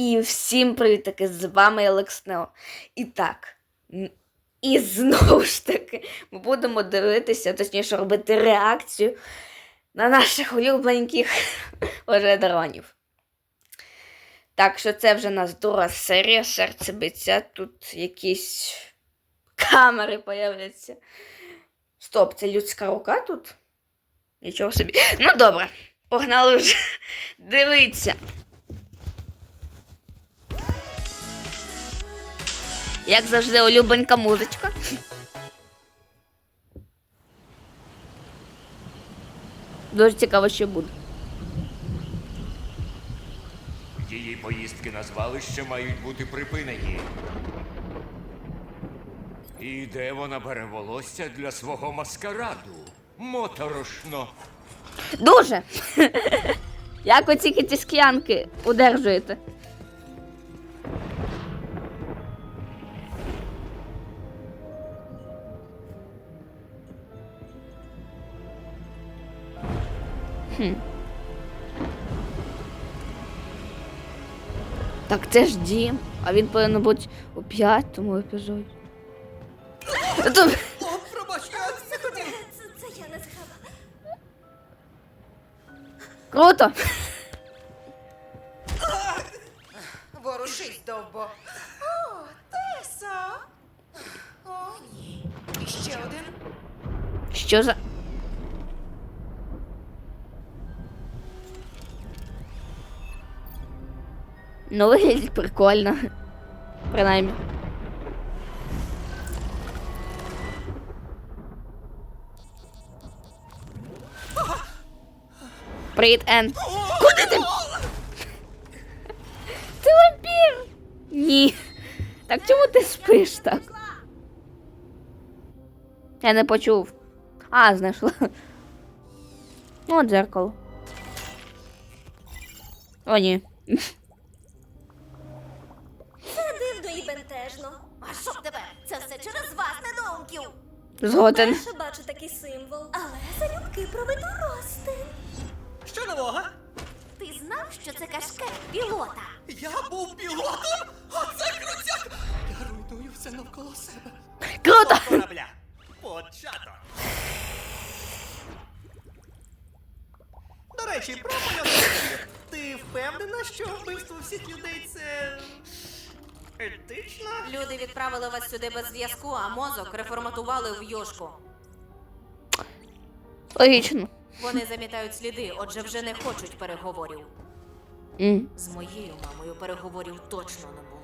І всім привіт таки з вами Алекс Нео. І так. І знову ж таки ми будемо дивитися, точніше, робити реакцію на наших улюбленьких уже дронів. Так що це вже нас друга серія серце биття. Тут якісь камери появляться. Стоп, це людська рука тут? Нічого собі. Ну добре, погнали вже. Дивіться. Як завжди, улюбленька музичка. Дуже цікаво, що буде. Її поїздки на звалище мають бути припинені. І де вона бере волосся для свого маскараду? Моторошно. Дуже! Як ви тільки ці удержуєте? Хм. Так це ж дім, а він повинен бути у п'ятому епізоді. Та тут- Це, це я не згадала. Круто! Ворушись, довбо. О, Теса. О, ні. І ще один. Що за. Ну, виглядить прикольно. Принаймні. Привіт, Ен. Куди ти? Ти вампір! Ні. Так чому ти спиш так? Я не почув. А, знайшла. О, дзеркало. О, ні. Дивно і бентежно. А що тепер? Це все через вас, недоумків. Згоден. Перше бачу такий символ. Але залюбки проведу розтин. Що нового? Ти знав, що це кашкет пілота? Я був пілотом? Оце крутяк! Я руйную все навколо себе. Круто! Корабля. Початок. До речі, про польоту. Ти впевнена, що вбивство всіх людей це. Етично? Люди відправили вас сюди без зв'язку, а мозок реформатували в йошку. Логічно. Вони замітають сліди, отже, вже не хочуть переговорів. М. З моєю мамою переговорів точно не було.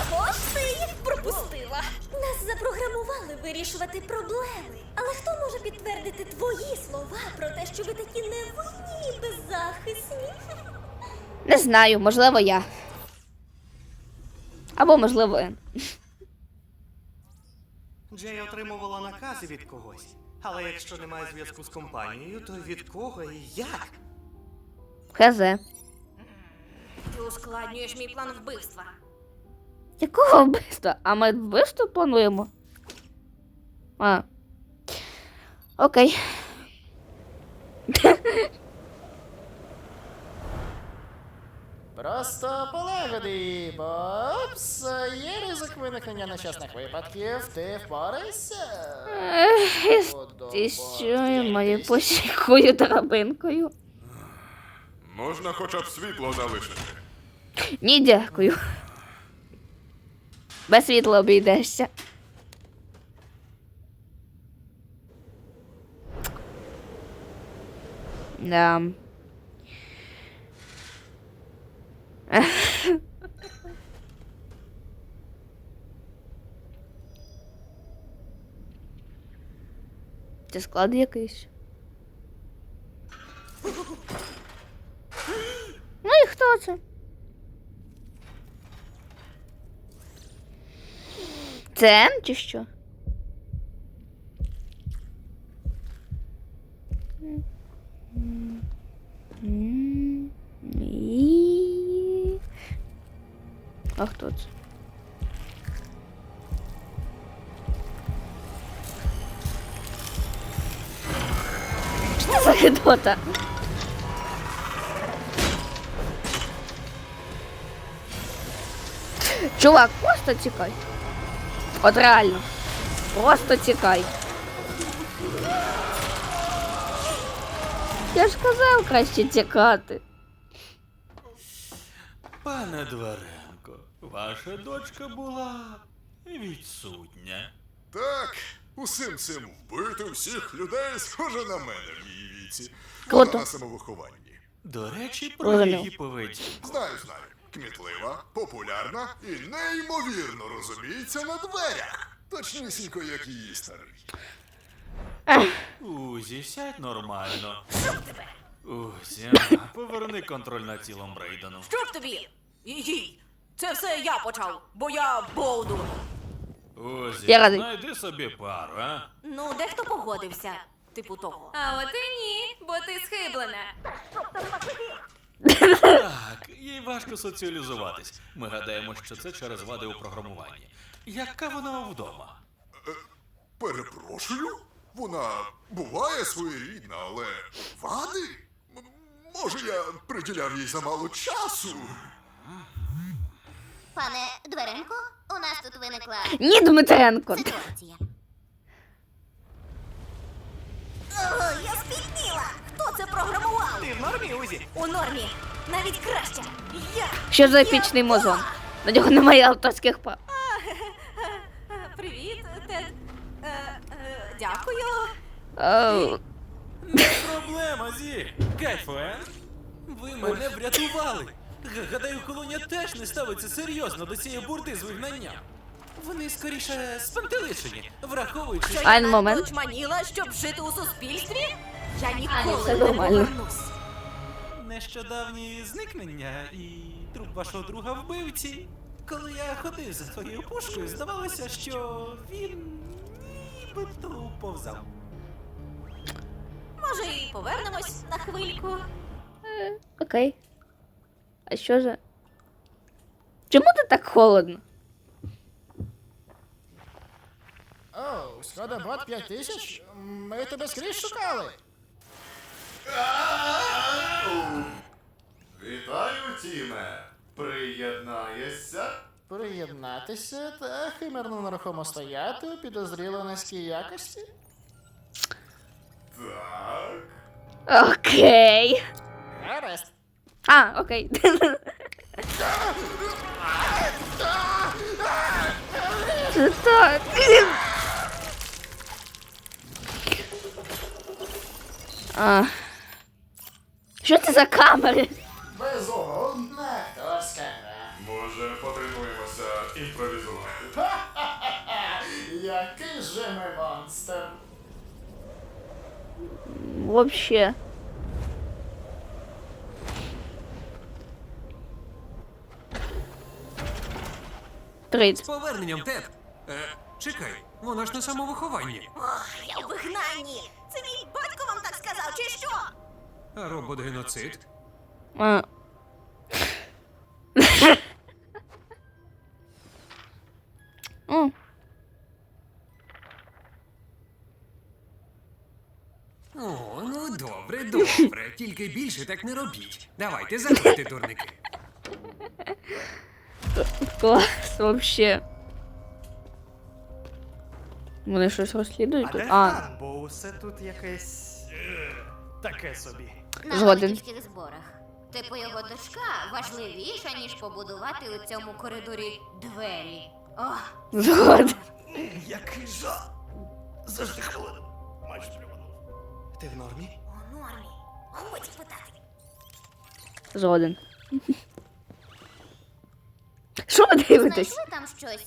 Або ти їх пропустила. Нас запрограмували вирішувати проблеми. Але хто може підтвердити твої слова про те, що ви такі невинні і беззахисні? Не знаю, можливо, я. Або, можливо, Ен. Джей отримувала накази від когось. Але якщо немає зв'язку з компанією, то від кого і як? Хз. Ти ускладнюєш мій план вбивства. Якого вбивства? А ми вбивство плануємо? А. Окей. Просто полегоди, Бобс. Є ризик виникнення нещасних випадків. Ти впорайся. Ти що мою посікою драбинкою? Можна хоча б світло залишити. Ні, дякую. Без світла обійдешся. Да. Це склад якийсь. Ну і хто це? Це Н чи що? А хто це? Що за гидота? Чувак, просто тікай. От реально. Просто тікай. Я ж казав краще тікати. Пане Дворенко, ваша дочка була відсутня. Так, усім цим вбити всіх людей схоже на мене в її віці. Круто. Вона на самовихованні. До речі, про Розумів. її поведінку. Знаю, знаю. Кмітлива, популярна і неймовірно розуміється на дверях. Точнісінько, як її старий. Узі, сядь нормально. Узі, поверни контроль над тілом Брейдену. Що б тобі? Їй, це все я почав, бо я болду. Узі, Я радий. знайди собі пару, а? Ну, дехто погодився. Типу того. А от і ні, бо ти схиблена. Так, їй важко соціалізуватись. Ми гадаємо, що це через вади у програмуванні. Яка вона вдома? Перепрошую? Вона буває своєрідна, але вади? М- Може, я приділяв їй замало часу? Пане Дверенко, у нас тут виникла Ні, Дмитренко. ситуація. О, я спітніла! Хто це програмував? Ти в нормі, Узі? У нормі. Навіть краще. Я. Що за епічний музон? На нього немає авторських прав. Привіт, Тед. Е, е, дякую. Оу. Проблема, Зі. Кайфен. Ви мене врятували. Гадаю, колонія теж не ставиться серйозно до цієї бурди з вигнанням. Вони скоріше спантеличені, враховуючи, Що Айн момент. так чманіла, щоб жити у суспільстві? Я ніколи не нормально. повернусь. нещодавні зникнення і труп вашого друга вбивці. Коли я ходив за твоєю пушкою, здавалося, що він нібито уповзав. Може, і повернемось на хвильку. Окей. А що за. Чому ти так холодно? Оу, Скода Бот 5000? Ми тебе скрізь шукали. Вітаю, Тіме! Приєднаєшся? Приєднатися та химерно нерухомо стояти у підозріло низькій якості. Так. Окей. Гаразд. А, окей. Це так. А. Що це за камери? Безумна хтось Може, потренуємося імпровізувати? Який же ми монстр. Вообще. Тридцять. Поверненням, Тед. Е, чекай, вона ж на самовихованні. Ох, я в вигнанні. Це мій батько вам так сказав, чи що? А робот-геноцид? А. М, О, ну добре, добре. Тільки більше так не робіть. Давайте заходьте, дурники. Клас, вообще. Вони щось розслідують тут? А, бо усе тут якесь. е, таке собі. На Згоден. батьківських зборах. Типу його дочка важливіша, ніж побудувати у цьому коридорі двері. Ох, згоден. Який жах! Завжди хвилину. Майже плюванув. Ти в нормі? У нормі. Годі питати. Згоден. Що ви дивитесь? знайшли там щось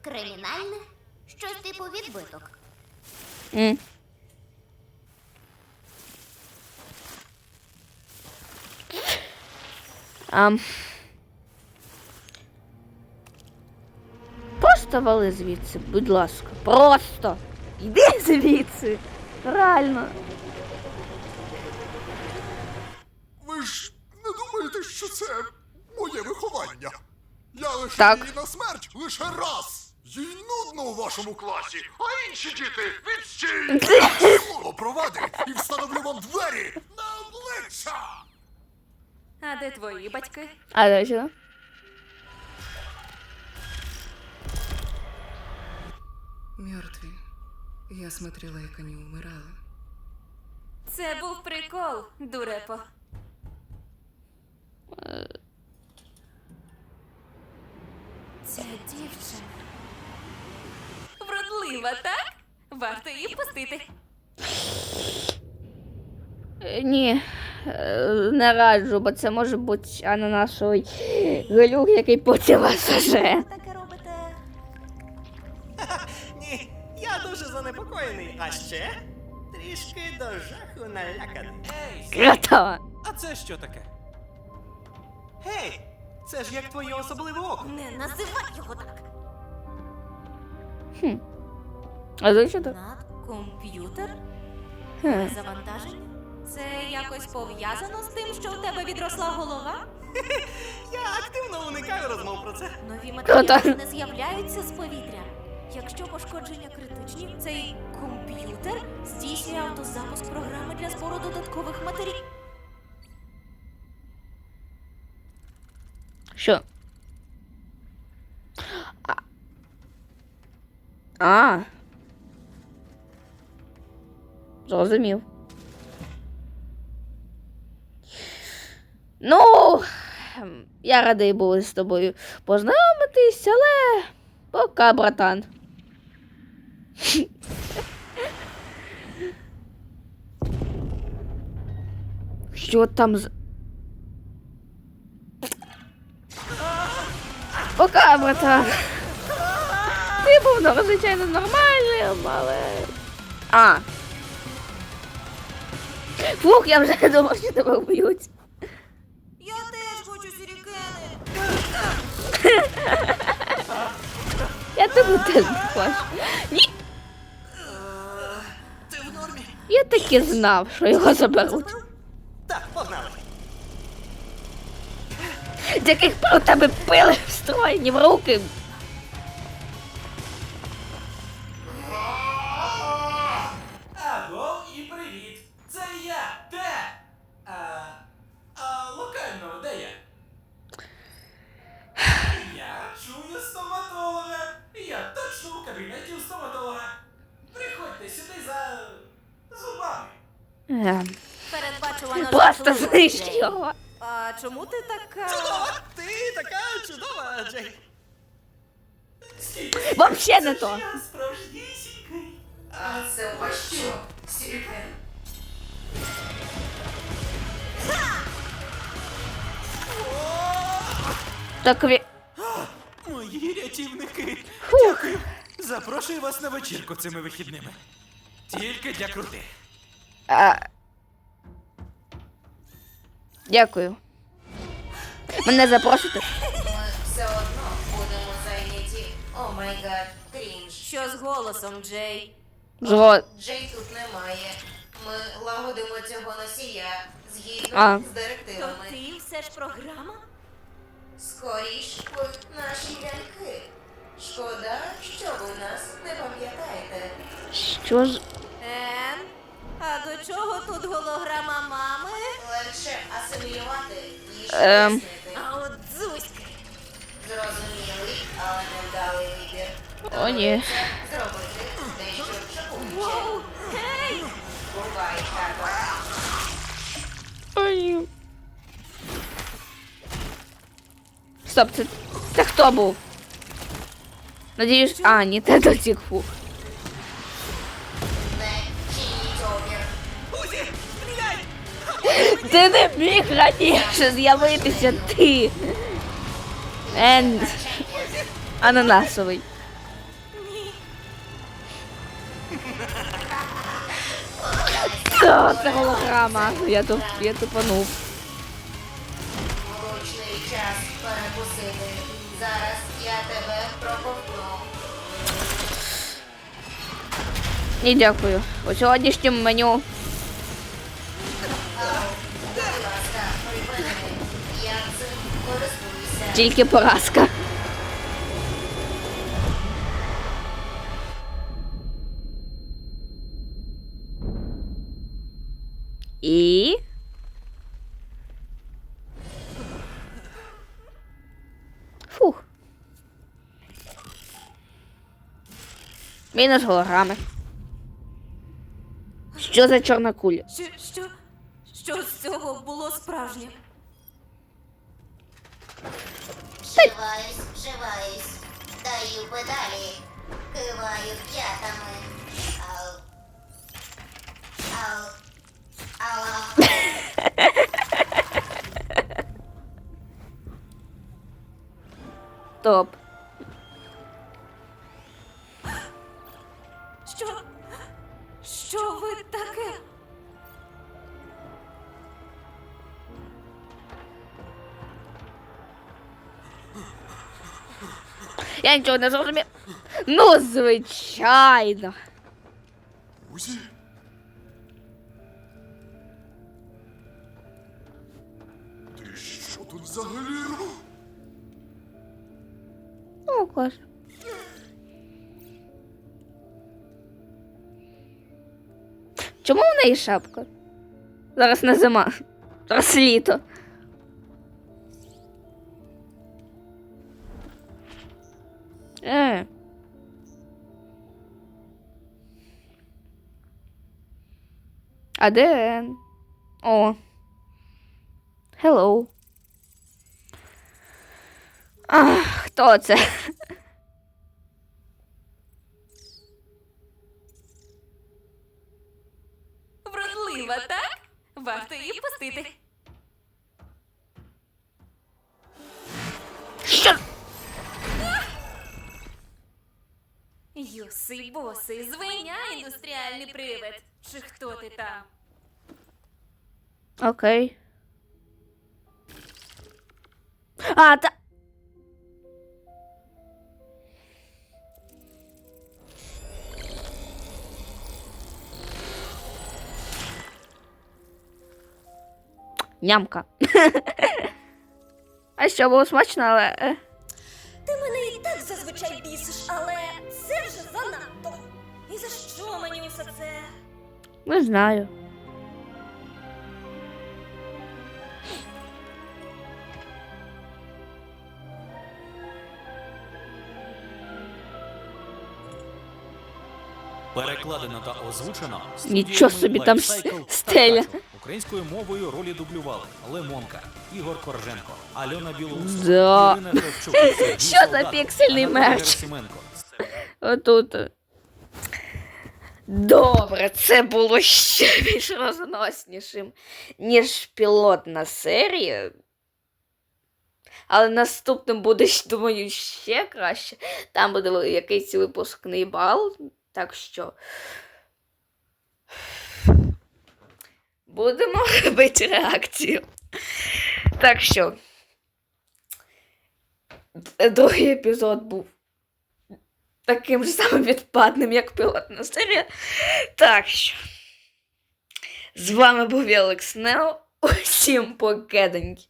кримінальне? Щось типу відбиток. М. Ам. Просто вали звідси, будь ласка. Просто. Йди звідси. Реально. Ви ж не думаєте, що це моє виховання? Я лишив Так. її на смерть лише раз. Їй нудно у вашому класі, а інші діти відстій! Слово і встановлю вам двері на обличчя! А де твої батьки? А, давай сюда. Мертвые. Я смотрела, як они умирали. Це був прикол, дурепо. Е, Ця дівчина. Вродлива, так? Варто її пустити. Е, Ні, е, не раджу, бо це може бути ананасовий галюк, який потім вас саже. Таке робите. Ні, я дуже занепокоєний, а ще трішки до жаху наляканий. Ей, Красава. а це що таке? Гей, це ж як твоє особливе око. Не називай його так. А за що так? Надкомп'ютер? Хм. Завантаження? Це якось пов'язано з тим, що в тебе відросла голова? Я активно уникаю розмов про це. Нові матеріали не з'являються з повітря. Якщо пошкодження критичні, цей комп'ютер здійснює автозапуск програми для збору додаткових матеріалів. Що? А. а. Зрозумів. Ну, я радий був з тобою познайомитись, але пока, братан. Що там з. Пока, братан. Ти був ну, звичайно нормальним, але. А. Фух, я вже думав, що тебе вб'ють. Я теж хочу сірікени. Я тебе теж бачу. Ні. Ти в нормі? Я таки знав, що його заберуть. Так, погнали. З яких пор тебе пили встроєні в руки. Аго і привіт! Це я, Те! А, а локально, де я? Я чую стоматолога! Я точно у кабінеті у стоматолога! Приходьте сюди за зубами! Ем, Передбачувано Просто знищ його. А чому ти така? Чудова! Ти така чудова, Джей. Вообще не то. Я! А це у вас що? Сірікен? Так ві... Мої рятівники! Дякую! Запрошую вас на вечірку цими вихідними. Тільки для крутих. А... Дякую. Мене запросите? Ми все одно будемо зайняті. О май гад, крінж. Що з голосом, Джей? Джей тут немає. Ми лагодимо цього носія згідно А. з То директивами. ти все ж програма? Скоріш наші ляльки. Шкода, що ви нас не пам'ятаєте. Що ж... Ен? А до чого тут голограма мами? Легше асимілювати, ніж Ем. пояснити. А от зузьки. Зрозумілий, але невдалий вибір. О, ні. Доводиться зробити дещо шокуюче. Воу! Гей! Бувай, тако. Ой. Стоп, це... Це хто був? Надіюсь... А, ні, це дотік фух. Ти не міг раніше з'явитися ти. Енд. Ананасовий. Що це голограма? Я туп, я тупанув. Влучний час перекусити. Зараз я тебе проковтну. Ні, дякую. У сьогоднішньому меню тільки поразка. І. Фух. Мінус голограми. Що за чорна куля? Що, що, що з цього було справжнє? Вживаюсь, вживаюсь. Даю педалі. Киваю п'ятами. Ау. Ау. Ау. Топ. Що? Що ви таке? Я нічого не зрозумів. Ну, звичайно. Друзі? Ти що тут взагалі робиш? Ну, клас. Чому в неї шапка? Зараз не зима. Зараз літо. Е. А де Ен? О. Hello. Ах, хто це? Вродлива, так? Варто її пустити. Юси боси, звиня індустріальний привид. Чи хто ти там? Окей. А, та. Нямка. А що було смачно, але. е, Ти мене і так зазвичай бісиш, але що це? Не знаю. Перекладено та озвучено. Нічого собі там Lifecycle стеля. Українською мовою ролі дублювали Лемонка, Ігор Корженко, Альона Білоус, Да. Ірина Сергій Що за Солдат, піксельний Анатолій мерч? Герасименко. Отут. Добре, це було ще більш розноснішим, ніж пілотна серія. Але наступним буде, думаю, ще краще. Там буде якийсь випускний бал. Так що. Будемо робити реакцію. Так що. Другий епізод був таким же самим відпадним, як пілотна серія. Так що. З вами був я, Нео. Усім покеденьки.